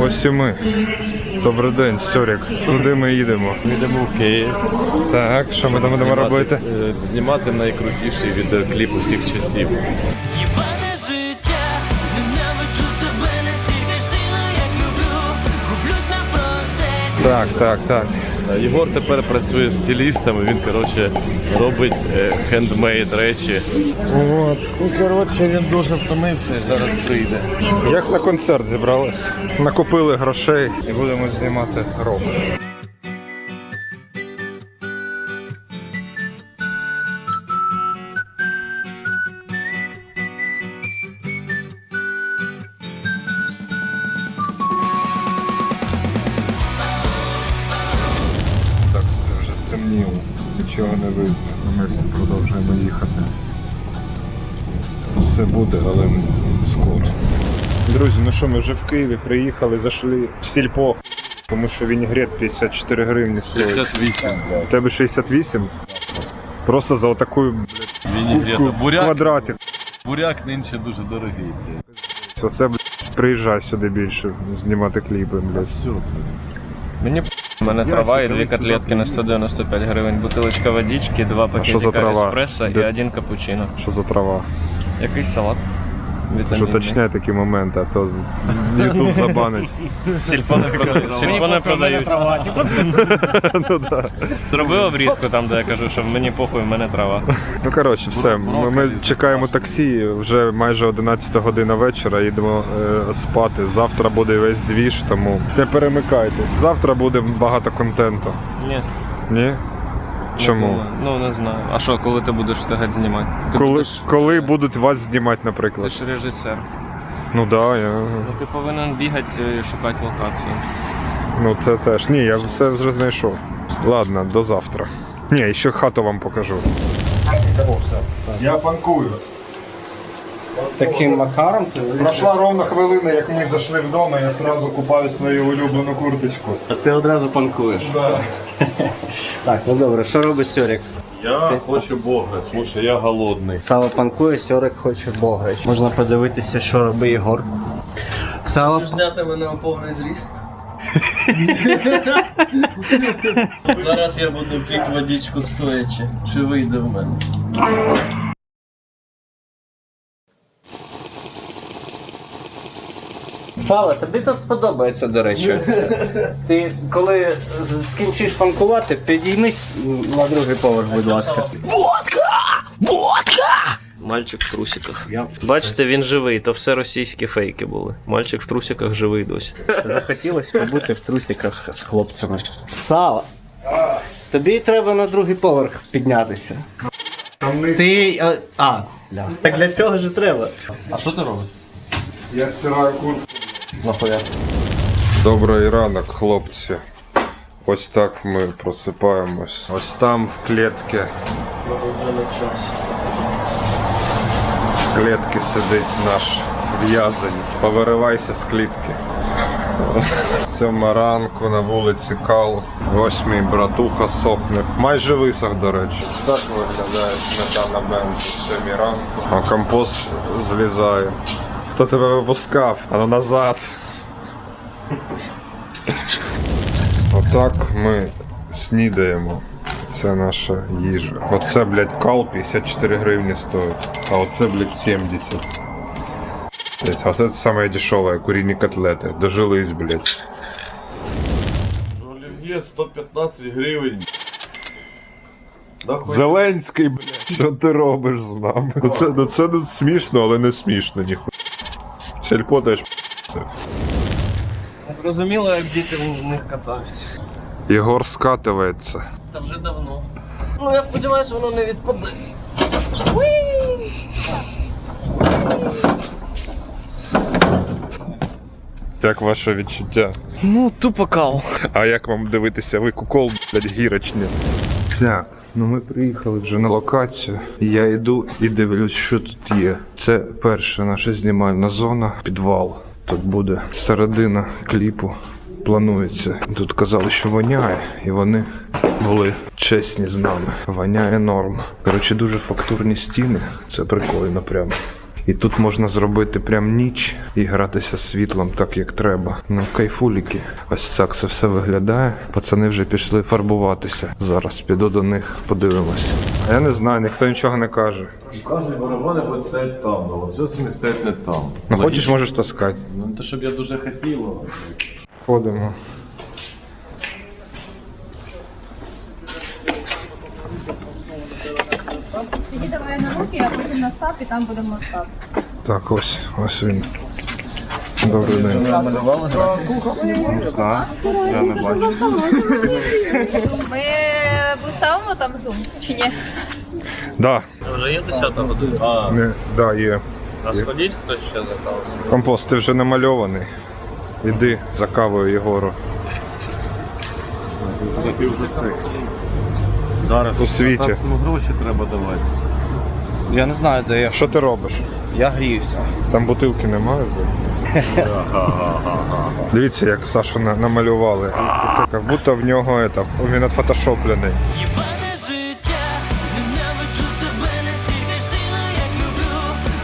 Ось і ми. Добрий день, Сьорік. Куди ми їдемо? Ми йдемо в Київ. Так, що ми там будемо робити? Е, Знімати найкрутіший відеокліп усіх часів. Єбане життя, ненавиджу тебе настільки ж сильно, як люблю. Гублюсь навпростець. Так, так, так. Е, Єгор тепер працює стилістом, і він, коротше, робить хендмейд речі. От. Ну, коротше, він дуже втомився і зараз прийде. Як на концерт зібрались? Накупили грошей і будемо знімати рок. Все нічого не видно. Ми продовжуємо їхати. Все буде, але скоро. Друзі, ну що, ми вже в Києві приїхали, зайшли в сільпо, тому що вінігрет 54 гривні стоїть. 58. У тебе 68? Просто за отаку блядь, ку- Буряк, квадратик. буряк нинче дуже дорогий. блядь. Оце, блядь, приїжджай сюди більше знімати кліпи, блядь. Все, Мені п- у мене трава і дві котлетки на 195 гривень, бутилочка водички, два пакетика еспресо і один капучино. Що за трава? Якийсь салат. Що точняй такі моменти, а то Ютуб забанить. Сільпо не продають. Ну да. Зробив обрізку там, де я кажу, що мені похуй, в мене трава. Ну коротше, все. Ми, ми чекаємо таксі. Вже майже 11 година вечора. Їдемо е, спати. Завтра буде весь двіж, тому не перемикайте. Завтра буде багато контенту. Ні. Ні? Чому? Ну не знаю. А що, коли ти будеш встигати знімати? Ти Коли, будеш... коли будуть вас знімати, Ти наприклад? ж режисер. Ну да, я. Ну ти повинен бігати і шукати локацію. Ну це теж. Ні, я все вже знайшов. Ладно, до завтра. Ні, ще хату вам покажу. Я панкую. Таким макаром ти Пройшла ровно хвилина, як ми зайшли вдома, я одразу купаю свою улюблену курточку. А ти одразу панкуєш. Да. Так, ну добре, що робить Сьорік? Я хочу Бога, тому що я голодний. Сава панкує, Сьорик хоче Бога. Можна подивитися, що робить Ігор. Сава Зняти мене у повний зріст. Зараз я буду пити водичку стоячи. Чи вийде в мене? Сава, тобі тут сподобається, до речі. Ти коли скінчиш панкувати, підіймись на другий поверх, будь ласка. Мальчик в трусиках. Я- Бачите, він живий, то все російські фейки були. Мальчик в трусиках живий досі. Захотілося побути в трусиках з хлопцями. Сава, тобі треба на другий поверх піднятися. Ти. А, а да. так для цього ж треба. А що ти робиш? Я стираю куртку. Нахуя? Добрий ранок, хлопці. Ось так ми просипаємось. Ось там в клітці. В клітці сидить наш в'язень. Повиривайся з клітки. Сьома ранку на вулиці Кал. Ось мій братуха сохне. Майже висох, до речі. Так виглядає сметана бенд сьомій ранку. А компост злізає. Хто тебе випускав? А ну назад. Отак ми снідаємо. Це наша їжа. Оце, блядь, кал 54 гривні стоїть. А оце, блядь, 70. Тобто, А оце саме дешеве, курінні котлети. Дожились, блядь. Олів'є 115 гривень. Зеленський, блядь, що ти робиш з нами? Ну це, ну це смішно, але не смішно, ніхуя. Сільпо теж. Зрозуміло, як діти в них катають. Єгор скатується. Та вже давно. Ну я сподіваюся, воно не відпаде. Як ваше відчуття? Ну, тупо кал. А як вам дивитися? Ви кукол, блядь, гірочні. Так, ну ми приїхали вже на локацію. Я йду і дивлюсь, що тут є. Це перша наша знімальна зона, підвал. Тут буде середина кліпу. планується. Тут казали, що воняє, і вони були чесні з нами. Воняє норм. Коротше, дуже фактурні стіни. Це прикольно прямо. І тут можна зробити прям ніч і гратися з світлом так, як треба. Ну, кайфуліки. Ось так це все виглядає. Пацани вже пішли фарбуватися. Зараз піду до них, подивимось. А я не знаю, ніхто нічого не каже. Кажуть, барабани будуть стояти там, але все самі стоять не там. Ну хочеш, можеш таскати. Ну то щоб я дуже хотів. Ходимо. Давай на руки, а потім на став і там будемо став. Так, ось, ось він. Добрий день. Я не бачу. Ми поставимо там зум чи ні? Да, Вже є 10 година. А, не, да, є. а сходіть хтось ще за каву? Компост, ти вже намальований. Іди за кавою Єгору. Такий вже секс. Зараз У світі. Ну, гроші треба давати. Я не знаю, де я. Що ти робиш? Я гріюся. Там бутилки немає. Дивіться, як Сашу на- намалювали. Як будто в нього это, він отфотошоплений. Єбане життя, ненавиджу тебе настільки ж сильно, як люблю.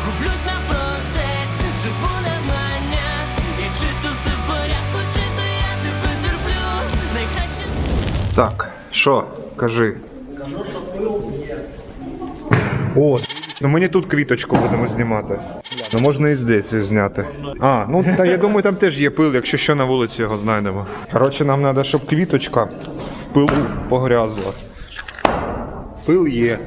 Гублюсь навпростець, живу навмання. І чи то все в порядку, чи то я тебе терплю. Найкраще Так, що? Кажи. О, ну мені тут квіточку будемо знімати. Ну можна і здесь її зняти. А, ну та я думаю, там теж є пил, якщо що на вулиці його знайдемо. Коротше, нам треба, щоб квіточка в пилу погрязла. Пил є.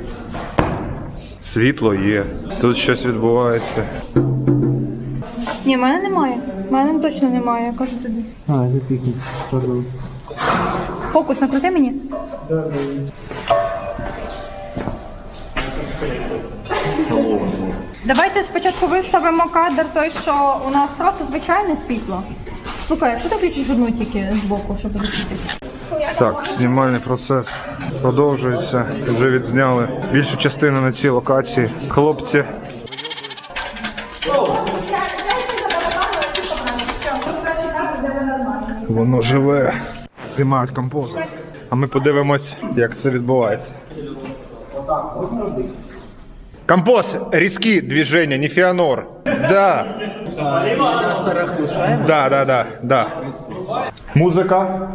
Світло є. Тут щось відбувається. Ні, в мене немає. В мене точно немає, я кажу тобі. А, запікніть. Фокус накрути мені. Давайте спочатку виставимо кадр той, що у нас просто звичайне світло. Слухай, якщо ти включиш одну тільки з боку, щоб засвітити. Так, знімальний процес продовжується. Вже відзняли більшу частину на цій локації. Хлопці Воно живе. Знімають композит. А ми подивимось, як це відбувається. Композ, риски движения, не фіанор. Да. Да, да, да, да. Музика.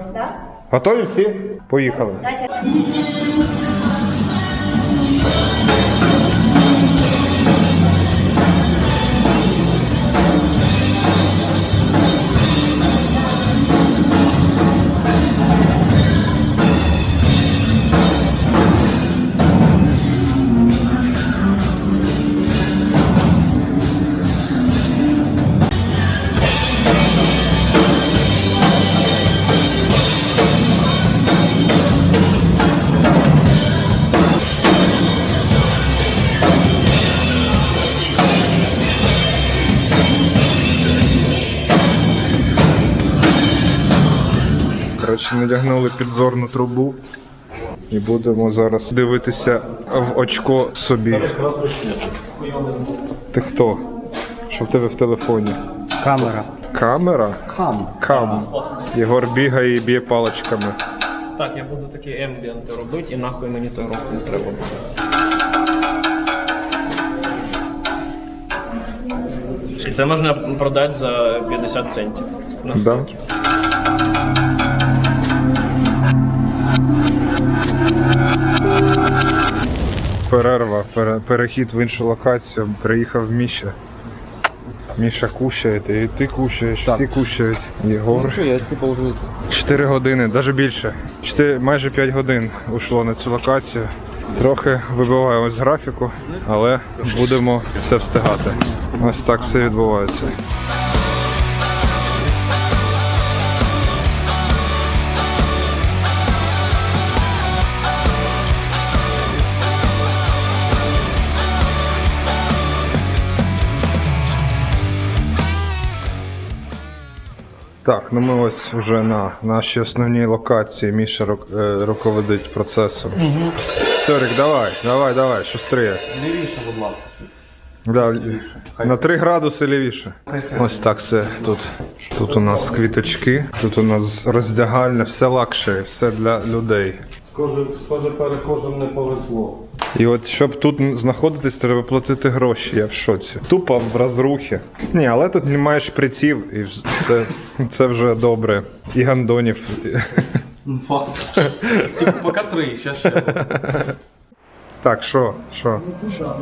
Готові всі? Поїхали. Коротше, надягнули підзорну трубу і будемо зараз дивитися в очко собі. Ти хто? Що в тебе в телефоні? Камера. Камера? Кам. Кам. Єгор бігає і б'є паличками. Так, я буду такі ембієнти робити і нахуй мені той рок не треба буде. Це можна продати за 50 центів. На Да? стойці. Перерва, пере- перехід в іншу локацію. Приїхав Міша. Міша кушає, і ти кушаєш, всі кушають. Єгор. Я типу вже 4 години, навіть більше. 4, майже 5 годин ушло на цю локацію. Трохи вибиваємось з графіку, але будемо все встигати. Ось так все відбувається. Так, ну ми ось вже на нашій основній локації. Міша рок- е, руководить процесом. Угу. Сорик, давай, давай, давай, шустріє. Лівіше, будь ласка. Да, на 3 градуси лівіше. Ось так все тут. Тут у нас квіточки, тут у нас роздягальня, все лакшері, все для людей. Схоже, схоже, перекожем не повезло. І от щоб тут знаходитись, треба платити гроші. Я в шоці. Тупо в розрухі. Ні, але тут немає шприців, і це, це вже добре. І гандонів. Типу, поки три, ще ще. Так, що? Що?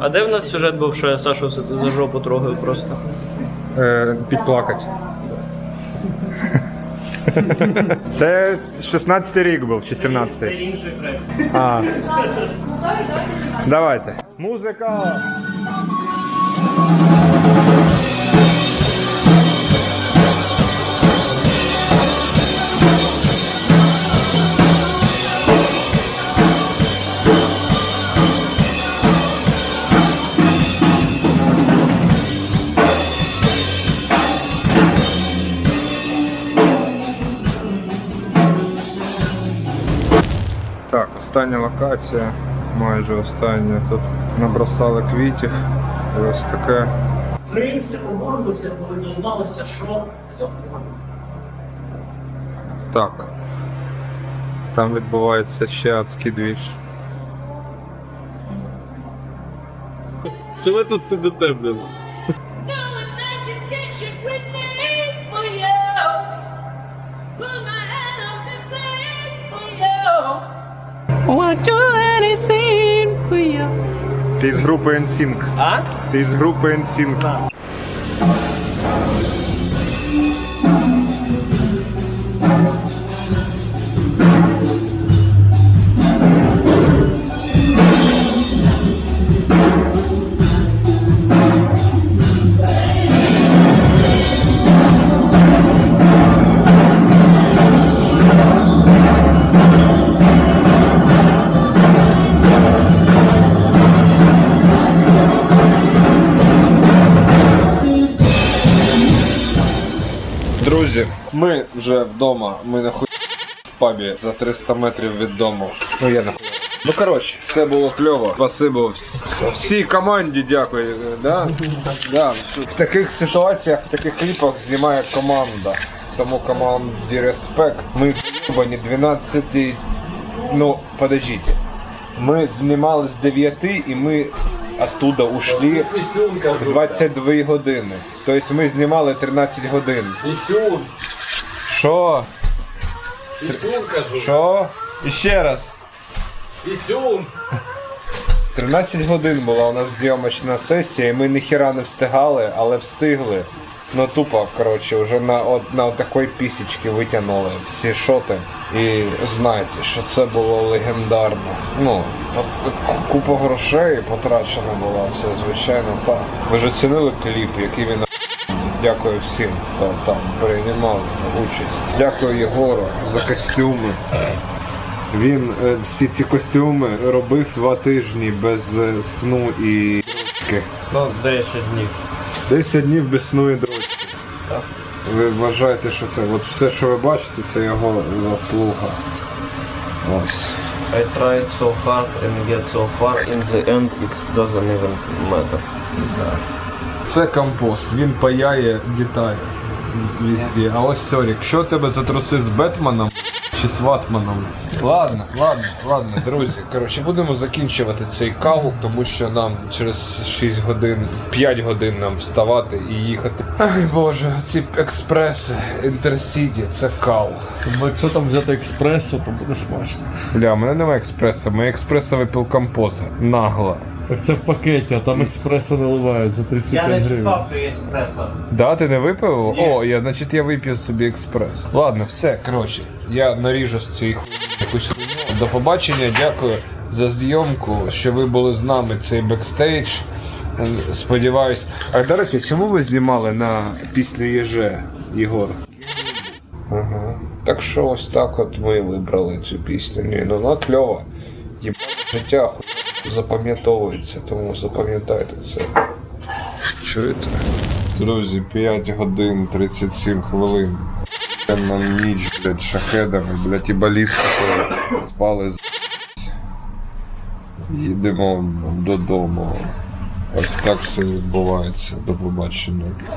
А де в нас сюжет був, що я Сашу за жопу трогаю просто? Е, підплакать. Це 16 рік був, чи 17 Це інший проект. А. Давайте. Музика! Остання локація, майже остання. Тут набросали квітів. І ось таке. Принцип оборилися, коли дізналися, що все. Так. Там відбувається ще адський двіж. Чи ви тут сидите, блін? Ти з групи NSYNC. А? Ти з групи NSYNC. Друзі, ми вже вдома. Ми нахуй в пабі за 300 метрів від дому. Ну я нахуй. Ну коротше, це було кльово. Спасибо вс- всій команді, дякую. Да? Да. В таких ситуаціях, в таких кліпах знімає команда. Тому команді респект. Ми з'єбані 12. Ну, подождите. Ми знімали з 9 і ми оттуда ушли в 22 години. Тобто ми знімали 13 годин. Ісюн, Що? Ісюн кажу. Що? І ще раз. Ісюн. 13 годин була у нас зйомочна сесія, і ми ніхіра не встигали, але встигли. Ну тупо, коротше, вже на, от, на такої пісічки витягнули всі шоти. І знаєте, що це було легендарно. Ну, купа грошей потрачена була, це звичайно так. Ви ж оцінили кліп, який він Дякую всім, хто там приймав участь. Дякую Єгору за костюми. Він е, всі ці костюми робив два тижні без е, сну і. Ну, 10 днів. 10 днів без сну і дрочки. Ви вважаєте, що це от все, що ви бачите, це його заслуга. Ось. I tried so hard and get so far, in the end it doesn't even matter. Це композ, він паяє деталі везде. А ось сорік, що тебе за труси з Бетменом чи з Ватманом? Ладно, ладно, ладно, друзі. Коротше, будемо закінчувати цей кал, тому що нам через 6 годин, 5 годин нам вставати і їхати. Ай боже, ці експреси, інтерсіті, це кал. Бо якщо там взяти експресо, то буде смачно. Бля, у мене немає експреса, ми експресовий пил композа. Нагло. Так це в пакеті, а там експресо наливають за 35 гривень. твій експресо. Да, ти не випив? О, я, значить я вип'ю собі експрес. Ладно, все, коротше, я наріжу з цієї хуйні якусь хуйню. До побачення, дякую за зйомку, що ви були з нами цей бекстейдж. Сподіваюсь. А до речі, чому ви знімали на пісню Єже, Єгор? Ага. Так що ось так от ми вибрали цю пісню. Ні, ну вона кльова. Єбане життя хуй запам'ятовується, тому запам'ятайте це. Чуєте? Друзі, 5 годин 37 хвилин. На ніч, блядь, шахедами, блядь, і балістикою. Спали з. Їдемо додому. Ось так все відбувається. До побачення.